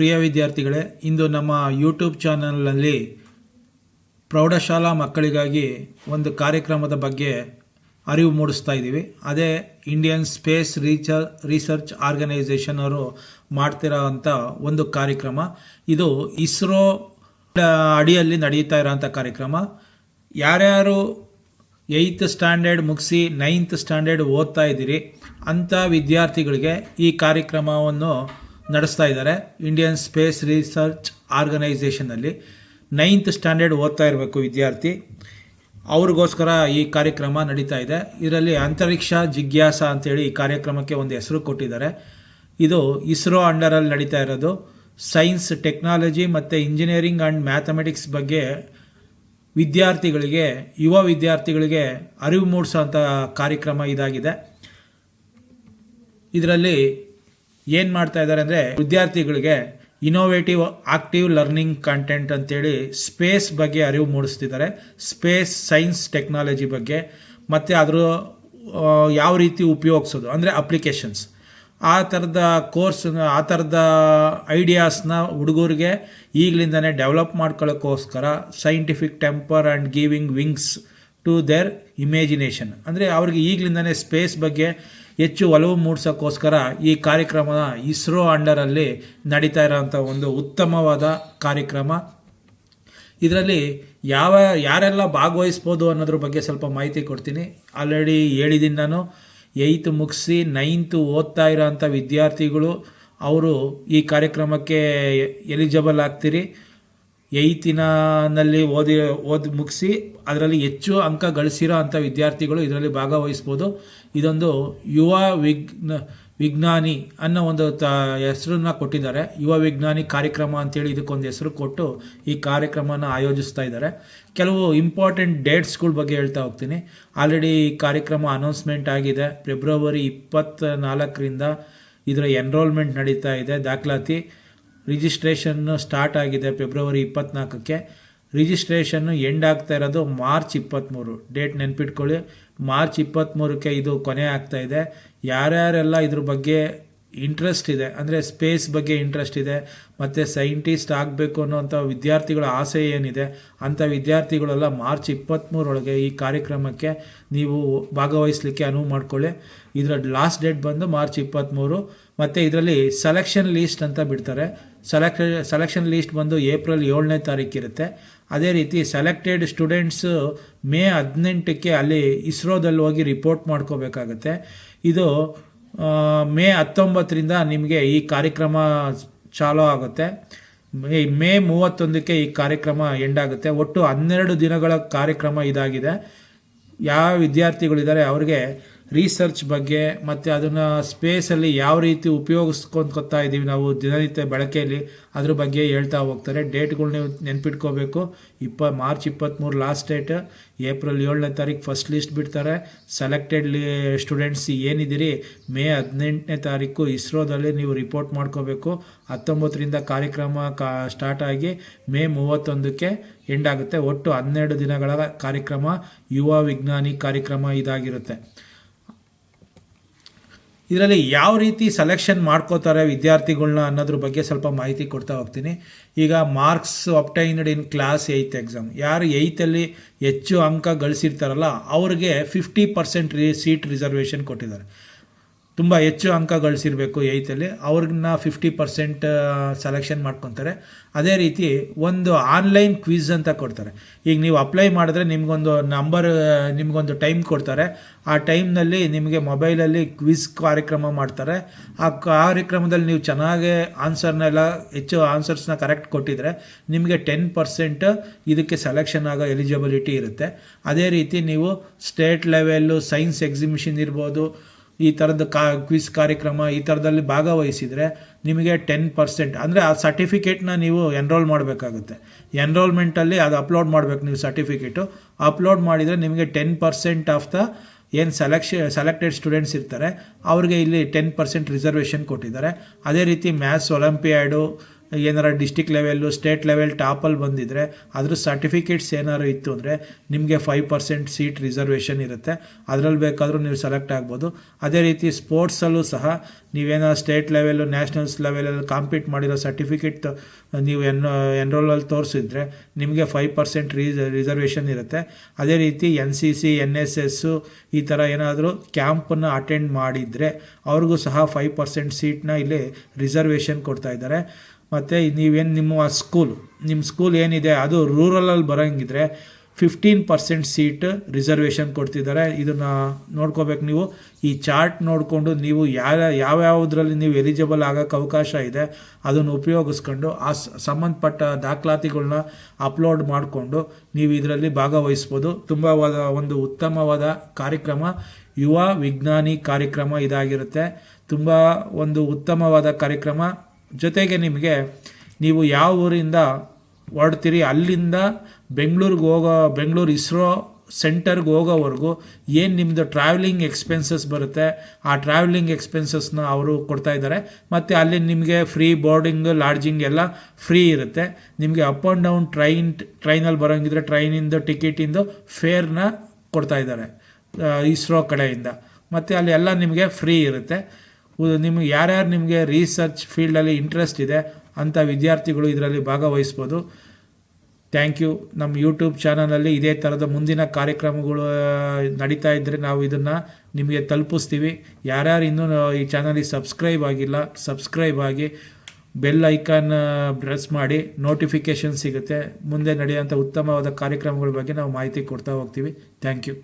ಪ್ರಿಯ ವಿದ್ಯಾರ್ಥಿಗಳೇ, ಇಂದು ನಮ್ಮ ಯೂಟ್ಯೂಬ್ ಚಾನಲ್ನಲ್ಲಿ ಪ್ರೌಢಶಾಲಾ ಮಕ್ಕಳಿಗಾಗಿ ಒಂದು ಕಾರ್ಯಕ್ರಮದ ಬಗ್ಗೆ ಅರಿವು ಮೂಡಿಸ್ತಾ ಇದ್ದೀವಿ. ಅದೇ ಇಂಡಿಯನ್ ಸ್ಪೇಸ್ ರೀಚ ರಿಸರ್ಚ್ ಆರ್ಗನೈಸೇಷನ್ ಅವರು ಮಾಡ್ತಿರೋ ಅಂಥ ಒಂದು ಕಾರ್ಯಕ್ರಮ. ಇದು ಇಸ್ರೋ ಅಡಿಯಲ್ಲಿ ನಡೆಯುತ್ತಾ ಇರೋಂಥ ಕಾರ್ಯಕ್ರಮ. ಯಾರ್ಯಾರು ಏಯ್ತ್ ಸ್ಟ್ಯಾಂಡರ್ಡ್ ಮುಗಿಸಿ ನೈನ್ತ್ ಸ್ಟ್ಯಾಂಡರ್ಡ್ ಓದ್ತಾ ಇದ್ದೀರಿ, ಅಂಥ ವಿದ್ಯಾರ್ಥಿಗಳಿಗೆ ಈ ಕಾರ್ಯಕ್ರಮವನ್ನು ನಡೆಸ್ತಾ ಇದ್ದಾರೆ. ಇಂಡಿಯನ್ ಸ್ಪೇಸ್ ರಿಸರ್ಚ್ ಆರ್ಗನೈಸೇಷನಲ್ಲಿ ನೈನ್ತ್ ಸ್ಟ್ಯಾಂಡರ್ಡ್ ಓದ್ತಾ ಇರಬೇಕು ವಿದ್ಯಾರ್ಥಿ. ಅವ್ರಿಗೋಸ್ಕರ ಈ ಕಾರ್ಯಕ್ರಮ ನಡೀತಾ ಇದೆ. ಇದರಲ್ಲಿ ಅಂತರಿಕ್ಷ ಜಿಜ್ಞಾಸ ಅಂತೇಳಿ ಈ ಕಾರ್ಯಕ್ರಮಕ್ಕೆ ಒಂದು ಹೆಸರು ಕೊಟ್ಟಿದ್ದಾರೆ. ಇದು ಇಸ್ರೋ ಅಂಡರಲ್ಲಿ ನಡೀತಾ ಇರೋದು. ಸೈನ್ಸ್ ಟೆಕ್ನಾಲಜಿ ಮತ್ತು ಇಂಜಿನಿಯರಿಂಗ್ ಆ್ಯಂಡ್ ಮ್ಯಾಥಮೆಟಿಕ್ಸ್ ಬಗ್ಗೆ ವಿದ್ಯಾರ್ಥಿಗಳಿಗೆ, ಯುವ ವಿದ್ಯಾರ್ಥಿಗಳಿಗೆ ಅರಿವು ಮೂಡಿಸೋಂಥ ಕಾರ್ಯಕ್ರಮ ಇದಾಗಿದೆ. ಇದರಲ್ಲಿ ಏನು ಮಾಡ್ತಾ ಇದ್ದಾರೆ ಅಂದರೆ ವಿದ್ಯಾರ್ಥಿಗಳಿಗೆ ಇನೋವೇಟಿವ್ ಆಕ್ಟಿವ್ ಲರ್ನಿಂಗ್ ಕಂಟೆಂಟ್ ಅಂತೇಳಿ ಸ್ಪೇಸ್ ಬಗ್ಗೆ ಅರಿವು ಮೂಡಿಸ್ತಿದ್ದಾರೆ. ಸ್ಪೇಸ್ ಸೈನ್ಸ್ ಟೆಕ್ನಾಲಜಿ ಬಗ್ಗೆ, ಮತ್ತು ಅದರ ಯಾವ ರೀತಿ ಉಪಯೋಗಿಸೋದು, ಅಂದರೆ ಅಪ್ಲಿಕೇಶನ್ಸ್ ಆ ಥರದ ಕೋರ್ಸ್ ಆ ಥರದ ಐಡಿಯಾಸ್ನ ಹುಡುಗರಿಗೆ ಈಗಲಿಂದನೇ develop ಮಾಡ್ಕೊಳ್ಳೋಕ್ಕೋಸ್ಕರ scientific temper and giving wings to their imagination ಅಂದರೆ ಅವ್ರಿಗೆ ಈಗಲಿಂದನೇ ಸ್ಪೇಸ್ ಬಗ್ಗೆ ಹೆಚ್ಚು ಒಲವು ಮೂಡಿಸೋಕ್ಕೋಸ್ಕರ ಈ ಕಾರ್ಯಕ್ರಮದ ಇಸ್ರೋ ಅಂಡರಲ್ಲಿ ನಡೀತಾ ಇರೋಂಥ ಒಂದು ಉತ್ತಮವಾದ ಕಾರ್ಯಕ್ರಮ. ಇದರಲ್ಲಿ ಯಾವ, ಯಾರೆಲ್ಲ ಭಾಗವಹಿಸ್ಬೋದು ಅನ್ನೋದ್ರ ಬಗ್ಗೆ ಸ್ವಲ್ಪ ಮಾಹಿತಿ ಕೊಡ್ತೀನಿ. ಆಲ್ರೆಡಿ ಹೇಳಿದ್ದೀನಿ ನಾನು. ಏಯ್ತ್ ಮುಗಿಸಿ ನೈನ್ತು ಓದ್ತಾ ಇರೋಂಥ ವಿದ್ಯಾರ್ಥಿಗಳು, ಅವರು ಈ ಕಾರ್ಯಕ್ರಮಕ್ಕೆ ಎಲಿಜಿಬಲ್ ಆಗ್ತೀರಿ. ಏಯ್ತಿನಲ್ಲಿ ಓದಿ ಓದಿ ಮುಗಿಸಿ ಅದರಲ್ಲಿ ಹೆಚ್ಚು ಅಂಕ ಗಳಿಸಿರೋ ಅಂಥ ವಿದ್ಯಾರ್ಥಿಗಳು ಇದರಲ್ಲಿ ಭಾಗವಹಿಸ್ಬೋದು. ಇದೊಂದು ಯುವ ವಿಜ್ಞ ವಿಜ್ಞಾನಿ ಅನ್ನೋ ಒಂದು ತ, ಹೆಸರನ್ನ ಕೊಟ್ಟಿದ್ದಾರೆ. ಯುವ ವಿಜ್ಞಾನಿ ಕಾರ್ಯಕ್ರಮ ಅಂತೇಳಿ ಇದಕ್ಕೊಂದು ಹೆಸರು ಕೊಟ್ಟು ಈ ಕಾರ್ಯಕ್ರಮನ ಆಯೋಜಿಸ್ತಾ ಇದ್ದಾರೆ. ಕೆಲವು ಇಂಪಾರ್ಟೆಂಟ್ ಡೇಟ್ಸ್ಗಳ ಬಗ್ಗೆ ಹೇಳ್ತಾ ಹೋಗ್ತೀನಿ. ಆಲ್ರೆಡಿ ಈ ಕಾರ್ಯಕ್ರಮ ಅನೌನ್ಸ್ಮೆಂಟ್ ಆಗಿದೆ. ಫೆಬ್ರವರಿ ಇಪ್ಪತ್ತ ನಾಲ್ಕರಿಂದ ಇದರ ಎನ್ರೋಲ್ಮೆಂಟ್ ನಡೀತಾ ಇದೆ. ದಾಖಲಾತಿ ರಿಜಿಸ್ಟ್ರೇಷನ್ ಸ್ಟಾರ್ಟ್ ಆಗಿದೆ ಫೆಬ್ರವರಿ ಇಪ್ಪತ್ನಾಲ್ಕಕ್ಕೆ. ರಿಜಿಸ್ಟ್ರೇಷನ್ನು ಎಂಡ್ ಆಗ್ತಾ ಇರೋದು ಮಾರ್ಚ್ ಇಪ್ಪತ್ತ್ಮೂರು ಡೇಟ್ ನೆನ್ಪಿಟ್ಕೊಳ್ಳಿ. ಮಾರ್ಚ್ ಇಪ್ಪತ್ತ್ಮೂರಕ್ಕೆ ಇದು ಕೊನೆ ಆಗ್ತಾ ಇದೆ. ಯಾರ್ಯಾರೆಲ್ಲ ಇದ್ರ ಬಗ್ಗೆ ಇಂಟ್ರೆಸ್ಟ್ ಇದೆ, ಅಂದರೆ ಸ್ಪೇಸ್ ಬಗ್ಗೆ ಇಂಟ್ರೆಸ್ಟ್ ಇದೆ, ಮತ್ತು ಸೈಂಟಿಸ್ಟ್ ಆಗಬೇಕು ಅನ್ನೋಂಥ ವಿದ್ಯಾರ್ಥಿಗಳ ಆಸೆ ಏನಿದೆ ಅಂಥ ವಿದ್ಯಾರ್ಥಿಗಳೆಲ್ಲ ಮಾರ್ಚ್ ಇಪ್ಪತ್ತ್ಮೂರೊಳಗೆ ಈ ಕಾರ್ಯಕ್ರಮಕ್ಕೆ ನೀವು ಭಾಗವಹಿಸಲಿಕ್ಕೆ ಅನುವು ಮಾಡಿಕೊಳ್ಳಿ. ಇದರ ಲಾಸ್ಟ್ ಡೇಟ್ ಬಂದು ಮಾರ್ಚ್ ಇಪ್ಪತ್ತ್ಮೂರು ಮತ್ತು ಇದರಲ್ಲಿ ಸೆಲೆಕ್ಷನ್ ಲೀಸ್ಟ್ ಅಂತ ಬಿಡ್ತಾರೆ. ಸೆಲೆಕ್ಷ ಸೆಲೆಕ್ಷನ್ ಲೀಸ್ಟ್ ಬಂದು ಏಪ್ರಿಲ್ ಏಳನೇ ತಾರೀಕು ಇರುತ್ತೆ. ಅದೇ ರೀತಿ ಸೆಲೆಕ್ಟೆಡ್ ಸ್ಟೂಡೆಂಟ್ಸು ಮೇ ಹದಿನೆಂಟಕ್ಕೆ ಅಲ್ಲಿ ಇಸ್ರೋದಲ್ಲಿ ಹೋಗಿ ರಿಪೋರ್ಟ್ ಮಾಡ್ಕೋಬೇಕಾಗತ್ತೆ. ಇದು ಮೇ ಹತ್ತೊಂಬತ್ತರಿಂದ ನಿಮಗೆ ಈ ಕಾರ್ಯಕ್ರಮ ಚಾಲೋ ಆಗುತ್ತೆ. ಮೇ ಮೂವತ್ತೊಂದಕ್ಕೆ ಈ ಕಾರ್ಯಕ್ರಮ ಎಂಡ್ ಆಗುತ್ತೆ. ಒಟ್ಟು ಹನ್ನೆರಡು ದಿನಗಳ ಕಾರ್ಯಕ್ರಮ ಇದಾಗಿದೆ. ಯಾವ ವಿದ್ಯಾರ್ಥಿಗಳಿದ್ದಾರೆ ಅವ್ರಿಗೆ ರಿಸರ್ಚ್ ಬಗ್ಗೆ ಮತ್ತು ಅದನ್ನು ಸ್ಪೇಸಲ್ಲಿ ಯಾವ ರೀತಿ ಉಪಯೋಗಿಸ್ಕೊಂಡ್ಕೊತಾ ಇದ್ದೀವಿ ನಾವು ದಿನನಿತ್ಯ ಬಳಕೆಯಲ್ಲಿ, ಅದ್ರ ಬಗ್ಗೆ ಹೇಳ್ತಾ ಹೋಗ್ತಾರೆ. ಡೇಟ್ಗಳು ನೀವು ನೆನ್ಪಿಟ್ಕೋಬೇಕು. ಇಪ್ಪ ಮಾರ್ಚ್ ಇಪ್ಪತ್ತ್ಮೂರು ಲಾಸ್ಟ್ ಡೇಟ್ ಏಪ್ರಿಲ್ ಏಳನೇ ತಾರೀಕು ಫಸ್ಟ್ ಲಿಸ್ಟ್ ಬಿಡ್ತಾರೆ. ಸೆಲೆಕ್ಟೆಡ್ ಸ್ಟೂಡೆಂಟ್ಸ್ ಏನಿದ್ದೀರಿ, ಮೇ ಹದಿನೆಂಟನೇ ತಾರೀಕು ಇಸ್ರೋದಲ್ಲಿ ನೀವು ರಿಪೋರ್ಟ್ ಮಾಡ್ಕೋಬೇಕು. ಹತ್ತೊಂಬತ್ತರಿಂದ ಕಾರ್ಯಕ್ರಮ ಕಾ ಸ್ಟಾರ್ಟ್ ಆಗಿ ಮೇ ಮೂವತ್ತೊಂದಕ್ಕೆ ಎಂಡ್ ಆಗುತ್ತೆ. ಒಟ್ಟು ಹನ್ನೆರಡು ದಿನಗಳ ಕಾರ್ಯಕ್ರಮ, ಯುವ ವಿಜ್ಞಾನಿ ಕಾರ್ಯಕ್ರಮ ಇದಾಗಿರುತ್ತೆ. ಇದರಲ್ಲಿ ಯಾವ ರೀತಿ ಸೆಲೆಕ್ಷನ್ ಮಾಡ್ಕೋತಾರೆ ವಿದ್ಯಾರ್ಥಿಗಳನ್ನ ಅನ್ನೋದ್ರ ಬಗ್ಗೆ ಸ್ವಲ್ಪ ಮಾಹಿತಿ ಕೊಡ್ತಾ ಹೋಗ್ತೀನಿ. ಈಗ marks obtained in class eighth exam ಯಾರು ಏಯ್ತಲ್ಲಿ ಹೆಚ್ಚು ಅಂಕ ಗಳಿಸಿರ್ತಾರಲ್ಲ, ಅವ್ರಿಗೆ ಫಿಫ್ಟಿ ಪರ್ಸೆಂಟ್ ರೀ ಸೀಟ್ ರಿಸರ್ವೇಷನ್ ಕೊಟ್ಟಿದ್ದಾರೆ. ತುಂಬ ಹೆಚ್ಚು ಅಂಕ ಗಳಿಸಿರಬೇಕು ಏಯ್ತಲ್ಲಿ, ಅವ್ರನ್ನ ಫಿಫ್ಟಿ ಪರ್ಸೆಂಟ್ ಸೆಲೆಕ್ಷನ್ ಮಾಡ್ಕೊತಾರೆ. ಅದೇ ರೀತಿ ಒಂದು ಆನ್ಲೈನ್ ಕ್ವಿಝ್ ಅಂತ ಕೊಡ್ತಾರೆ. ಈಗ ನೀವು ಅಪ್ಲೈ ಮಾಡಿದ್ರೆ ನಿಮಗೊಂದು ನಂಬರ್ ನಿಮಗೊಂದು ಟೈಮ್ ಕೊಡ್ತಾರೆ. ಆ ಟೈಮ್ನಲ್ಲಿ ನಿಮಗೆ ಮೊಬೈಲಲ್ಲಿ ಕ್ವಿಝ್ ಕಾರ್ಯಕ್ರಮ ಮಾಡ್ತಾರೆ. ಆ ಕಾರ್ಯಕ್ರಮದಲ್ಲಿ ನೀವು ಚೆನ್ನಾಗಿ ಆನ್ಸರ್ನೆಲ್ಲ ಹೆಚ್ಚು ಆನ್ಸರ್ಸ್ನ ಕರೆಕ್ಟ್ ಕೊಟ್ಟಿದ್ರೆ ನಿಮಗೆ ಟೆನ್ ಪರ್ಸೆಂಟ್ ಇದಕ್ಕೆ ಸೆಲೆಕ್ಷನ್ ಆಗೋ ಎಲಿಜಿಬಿಲಿಟಿ ಇರುತ್ತೆ. ಅದೇ ರೀತಿ ನೀವು ಸ್ಟೇಟ್ ಲೆವೆಲ್ಲು ಸೈನ್ಸ್ ಎಕ್ಸಿಬಿಷನ್ ಇರ್ಬೋದು ಈ ಥರದ ಕಾ ಕ್ವಿಸ್ ಕಾರ್ಯಕ್ರಮ ಈ ಥರದಲ್ಲಿ ಭಾಗವಹಿಸಿದರೆ ನಿಮಗೆ ಟೆನ್ ಪರ್ಸೆಂಟ್ ಅಂದರೆ ಆ ಸರ್ಟಿಫಿಕೇಟ್ನ ನೀವು ಎನ್ರೋಲ್ ಮಾಡಬೇಕಾಗುತ್ತೆ. ಎನ್ರೋಲ್ಮೆಂಟಲ್ಲಿ ಅದು ಅಪ್ಲೋಡ್ ಮಾಡಬೇಕು ನೀವು ಸರ್ಟಿಫಿಕೇಟು ಅಪ್ಲೋಡ್ ಮಾಡಿದರೆ ನಿಮಗೆ ಟೆನ್ ಪರ್ಸೆಂಟ್ ಆಫ್ ದ ಏನು ಸೆಲೆಕ್ಷ ಸೆಲೆಕ್ಟೆಡ್ ಸ್ಟೂಡೆಂಟ್ಸ್ ಇರ್ತಾರೆ, ಅವ್ರಿಗೆ ಇಲ್ಲಿ ಟೆನ್ ಪರ್ಸೆಂಟ್ ರಿಸರ್ವೇಷನ್ ಕೊಟ್ಟಿದ್ದಾರೆ. ಅದೇ ರೀತಿ ಮ್ಯಾಥ್ಸ್ ಒಲಿಂಪಿಯಾಡು ಏನಾರ ಡಿಸ್ಟಿಕ್ ಲೆವೆಲ್ಲು ಸ್ಟೇಟ್ ಲೆವೆಲ್ ಟಾಪಲ್ಲಿ ಬಂದಿದ್ದರೆ ಅದ್ರ ಸರ್ಟಿಫಿಕೇಟ್ಸ್ ಏನಾದ್ರು ಇತ್ತು ಅಂದರೆ ನಿಮಗೆ ಫೈವ್ ಪರ್ಸೆಂಟ್ ಸೀಟ್ ರಿಸರ್ವೇಷನ್ ಇರುತ್ತೆ. ಅದರಲ್ಲಿ ಬೇಕಾದರೂ ನೀವು ಸೆಲೆಕ್ಟ್ ಆಗ್ಬೋದು. ಅದೇ ರೀತಿ ಸ್ಪೋರ್ಟ್ಸಲ್ಲೂ ಸಹ ನೀವೇನೋ ಸ್ಟೇಟ್ ಲೆವೆಲ್ಲು ನ್ಯಾಷನಲ್ಸ್ ಲೆವೆಲಲ್ಲಿ ಕಾಂಪೀಟ್ ಮಾಡಿರೋ ಸರ್ಟಿಫಿಕೇಟ್ ನೀವು ಎನ್ ಎನ್ರೋಲಲ್ಲಿ ತೋರಿಸಿದ್ರೆ ನಿಮಗೆ ಫೈವ್ ಪರ್ಸೆಂಟ್ ರೀಸ್ ರಿಸರ್ವೇಷನ್ ಇರುತ್ತೆ. ಅದೇ ರೀತಿ N C C N S S ಈ ಥರ ಏನಾದರೂ ಕ್ಯಾಂಪನ್ನು ಅಟೆಂಡ್ ಮಾಡಿದರೆ ಅವ್ರಿಗೂ ಸಹ ಫೈವ್ ಪರ್ಸೆಂಟ್ ಸೀಟ್ನ ಇಲ್ಲಿ ರಿಸರ್ವೇಷನ್ ಕೊಡ್ತಾ ಇದ್ದಾರೆ. ಮತ್ತು ನೀವೇನು ನಿಮ್ಮ ಸ್ಕೂಲ್ ನಿಮ್ಮ ಸ್ಕೂಲ್ ಏನಿದೆ, ಅದು ರೂರಲಲ್ಲಿ ಬರೋಂಗಿದ್ರೆ ಫಿಫ್ಟೀನ್ ಪರ್ಸೆಂಟ್ ಸೀಟ್ ರಿಸರ್ವೇಷನ್ ಕೊಡ್ತಿದ್ದಾರೆ. ಇದನ್ನು ನೋಡ್ಕೋಬೇಕು ನೀವು. ಈ ಚಾರ್ಟ್ ನೋಡಿಕೊಂಡು ನೀವು ಯಾವ ಯಾವ್ಯಾವುದ್ರಲ್ಲಿ ನೀವು ಎಲಿಜಿಬಲ್ ಆಗೋಕ್ಕೆ ಅವಕಾಶ ಇದೆ, ಅದನ್ನು ಉಪಯೋಗಿಸ್ಕೊಂಡು ಆ ಸಂಬಂಧಪಟ್ಟ ದಾಖಲಾತಿಗಳನ್ನ ಅಪ್ಲೋಡ್ ಮಾಡಿಕೊಂಡು ನೀವು ಇದರಲ್ಲಿ ಭಾಗವಹಿಸ್ಬೋದು. ತುಂಬ ಒಂದು ಉತ್ತಮವಾದ ಕಾರ್ಯಕ್ರಮ, ಯುವ ವಿಜ್ಞಾನಿ ಕಾರ್ಯಕ್ರಮ ಇದಾಗಿರುತ್ತೆ. ತುಂಬ ಒಂದು ಉತ್ತಮವಾದ ಕಾರ್ಯಕ್ರಮ. ಜೊತೆಗೆ ನಿಮಗೆ ನೀವು ಯಾವ ಊರಿಂದ ಹೊರಡ್ತೀರಿ, ಅಲ್ಲಿಂದ ಬೆಂಗಳೂರಿಗೆ ಹೋಗೋ, ಬೆಂಗಳೂರು ಇಸ್ರೋ ಸೆಂಟರ್ಗೆ ಹೋಗೋವರೆಗೂ ಏನು ನಿಮ್ಮದು ಟ್ರಾವೆಲಿಂಗ್ ಎಕ್ಸ್ಪೆನ್ಸಸ್ ಬರುತ್ತೆ, ಆ ಟ್ರಾವೆಲಿಂಗ್ ಎಕ್ಸ್ಪೆನ್ಸಸ್ನ ಅವರು ಕೊಡ್ತಾ ಇದ್ದಾರೆ. ಮತ್ತು ಅಲ್ಲಿ ನಿಮಗೆ ಫ್ರೀ ಬೋರ್ಡಿಂಗ್ ಲಾಡ್ಜಿಂಗ್ ಎಲ್ಲ ಫ್ರೀ ಇರುತ್ತೆ. ನಿಮಗೆ ಅಪ್ ಆ್ಯಂಡ್ ಡೌನ್ ಟ್ರೈನ್ ಟ್ರೈನಲ್ಲಿ ಬರೋಂಗಿದ್ರೆ ಟ್ರೈನಿಂದು ಟಿಕೆಟಿಂದು ಫೇರ್ನ ಕೊಡ್ತಾ ಇದ್ದಾರೆ ಇಸ್ರೋ ಕಡೆಯಿಂದ. ಮತ್ತು ಅಲ್ಲಿ ಎಲ್ಲ ನಿಮಗೆ ಫ್ರೀ ಇರುತ್ತೆ. ನಿಮಗೆ ಯಾರ್ಯಾರು ನಿಮಗೆ ರಿಸರ್ಚ್ ಫೀಲ್ಡಲ್ಲಿ ಇಂಟ್ರೆಸ್ಟ್ ಇದೆ ಅಂಥ ವಿದ್ಯಾರ್ಥಿಗಳು ಇದರಲ್ಲಿ ಭಾಗವಹಿಸ್ಬೋದು. ಥ್ಯಾಂಕ್ ಯು ನಮ್ಮ ಯೂಟ್ಯೂಬ್ ಚಾನಲಲ್ಲಿ ಇದೇ ಥರದ ಮುಂದಿನ ಕಾರ್ಯಕ್ರಮಗಳು ನಡೀತಾ ಇದ್ದರೆ ನಾವು ಇದನ್ನು ನಿಮಗೆ ತಲುಪಿಸ್ತೀವಿ. ಯಾರ್ಯಾರು ಇನ್ನೂ ಈ ಚಾನಲಿಗೆ ಸಬ್ಸ್ಕ್ರೈಬ್ ಆಗಿಲ್ಲ ಸಬ್ಸ್ಕ್ರೈಬ್ ಆಗಿ ಬೆಲ್ ಐಕಾನ್ ಪ್ರೆಸ್ ಮಾಡಿ ನೋಟಿಫಿಕೇಷನ್ ಸಿಗುತ್ತೆ. ಮುಂದೆ ನಡೆಯುವಂಥ ಉತ್ತಮವಾದ ಕಾರ್ಯಕ್ರಮಗಳ ಬಗ್ಗೆ ನಾವು ಮಾಹಿತಿ ಕೊಡ್ತಾ ಹೋಗ್ತೀವಿ. Thank you